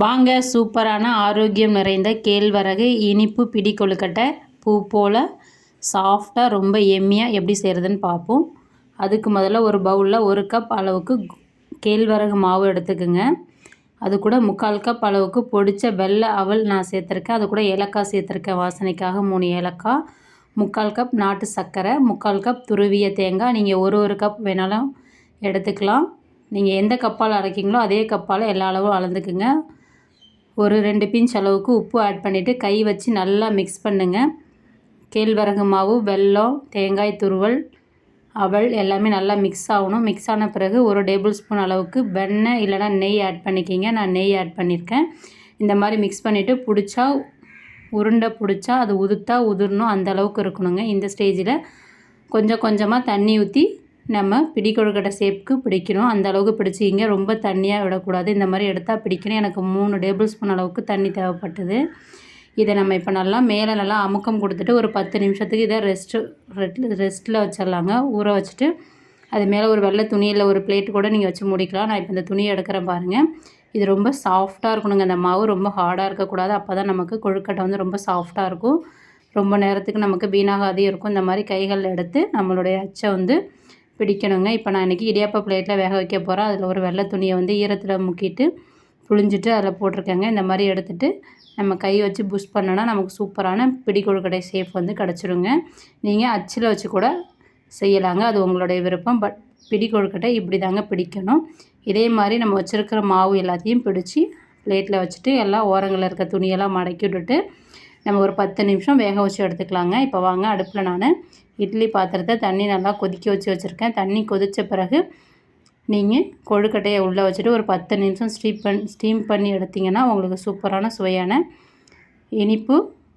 வாங்க சூப்பரான ஆரோக்கியம் நிறைந்த கேழ்வரகு இனிப்பு பிடி கொழுக்கட்டை பூ போல் சாஃப்டாக ரொம்ப எம்மியாக எப்படி செய்கிறதுன்னு பார்ப்போம் அதுக்கு முதல்ல ஒரு பவுலில் ஒரு கப் அளவுக்கு கேழ்வரகு மாவு எடுத்துக்கோங்க. அது கூட முக்கால் கப் அளவுக்கு பொடித்த வெள்ளை அவல் நான் சேர்த்துருக்கேன். அது கூட ஏலக்காய் சேர்த்துருக்கேன். வாசனைக்காக மூணு ஏலக்காய் முக்கால் கப் நாட்டு சர்க்கரை முக்கால் கப் துருவிய தேங்காய். நீங்கள் ஒரு ஒரு கப் வேணாலும் எடுத்துக்கலாம். நீங்கள் எந்த கப்பால் அரைக்கிங்களோ அதே கப்பால் எல்லா அளவும் அளந்துக்குங்க. ஒரு ரெண்டு பிஞ்ச் அளவுக்கு உப்பு ஆட் பண்ணிவிட்டு கை வச்சு நல்லா மிக்ஸ் பண்ணுங்கள் கேழ்வரகு மாவு வெல்லம் தேங்காய் துருவல் அவல் எல்லாமே நல்லா மிக்ஸ் ஆகணும். மிக்ஸ் ஆன பிறகு ஒரு டேபிள் ஸ்பூன் அளவுக்கு வெண்ணெய் இல்லைனா நெய் ஆட் பண்ணிக்கிங்க. நான் நெய் ஆட் பண்ணியிருக்கேன் இந்த மாதிரி மிக்ஸ் பண்ணிவிட்டு பிடிச்சா உருண்டை பிடிச்சா அது உதுத்தா உதிரணும். அந்த அளவுக்கு இருக்கணுங்க. இந்த ஸ்டேஜில் கொஞ்சம் கொஞ்சமாக தண்ணி ஊற்றி நம்ம பிடி கொழுக்கட்டை பிடிக்கணும் அந்த அளவுக்கு பிடிச்சிக்கிங்க. ரொம்ப தண்ணியாக விடக்கூடாது. இந்த மாதிரி எடுத்தால் பிடிக்கணும். எனக்கு மூணு டேபிள் ஸ்பூன் அளவுக்கு தண்ணி தேவைப்பட்டது. இதை நம்ம இப்போ நல்லா மேலே நல்லா அமுக்கம் கொடுத்துட்டு ஒரு பத்து நிமிஷத்துக்கு இதை ரெஸ்ட்டு ரெஸ்ட்டில் வச்சிடலாங்க. ஊற வச்சுட்டு அது மேலே ஒரு வெள்ளை துணியில் ஒரு பிளேட் கூட நீங்கள் வச்சு முடிக்கலாம். நான் இப்போ இந்த துணியை எடுக்கிறேன் பாருங்கள் இது ரொம்ப சாஃப்டாக இருக்கணுங்க. அந்த மாவு ரொம்ப ஹார்டாக இருக்கக்கூடாது. அப்போ தான் நமக்கு கொழுக்கட்டை வந்து ரொம்ப சாஃப்டாக இருக்கும். ரொம்ப நேரத்துக்கு நமக்கு வீணாகாதே இருக்கும். இந்த மாதிரி கைகளில் எடுத்து நம்மளுடைய அச்சை வந்து பிடிக்கணுங்க. இப்போ நான் இன்றைக்கி இடியாப்ப பிளேட்டில் வேக வைக்க போகிறேன் அதில் ஒரு வெள்ளை துணியை வந்து ஈரத்தில் முக்கிட்டு புழிஞ்சிட்டு அதில் போட்டிருக்கேங்க. இந்த மாதிரி எடுத்துகிட்டு நம்ம கை வச்சு புஷ் பண்ணோன்னா நமக்கு சூப்பரான பிடி கொழுக்கட்டை ஷேப் வந்து கிடச்சிருங்க. நீங்கள் அச்சில் வச்சு கூட செய்யலாங்க. அது உங்களுடைய விருப்பம். பட் பிடி கொழுக்கட்டை இப்படி தாங்க பிடிக்கணும். இதே மாதிரி நம்ம வச்சுருக்கிற மாவு எல்லாத்தையும் பிடிச்சி பிளேட்டில் வச்சுட்டு எல்லாம் ஓரங்களில் இருக்க துணியெல்லாம் மடக்கி விட்டுட்டு நம்ம ஒரு பத்து நிமிஷம் வேக வச்சு எடுத்துக்கலாங்க. இப்போ வாங்க அடுப்பில் நான் இட்லி பாத்திரத்தை தண்ணி நல்லா கொதிக்க வச்சு வச்சுருக்கேன். தண்ணி கொதித்த பிறகு நீங்கள் கொழுக்கட்டையை உள்ளே வச்சுட்டு ஒரு பத்து நிமிஷம் ஸ்டீம் பண் ஸ்டீம் பண்ணி எடுத்திங்கன்னா உங்களுக்கு சூப்பரான சுவையான இனிப்பு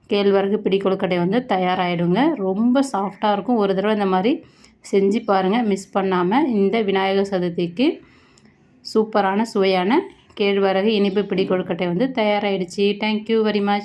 கேழ்வரகு பிடி கொழுக்கட்டை வந்து தயாராகிடுங்க ரொம்ப சாஃப்டாக இருக்கும். ஒரு தடவை இந்த மாதிரி செஞ்சு பாருங்கள் மிஸ் பண்ணாமல் இந்த விநாயகர் சதுர்த்திக்கு சூப்பரான சுவையான கேழ்வரகு இனிப்பு பிடி கொழுக்கட்டை வந்து தயாராகிடுச்சு தேங்க்யூ வெரி மச்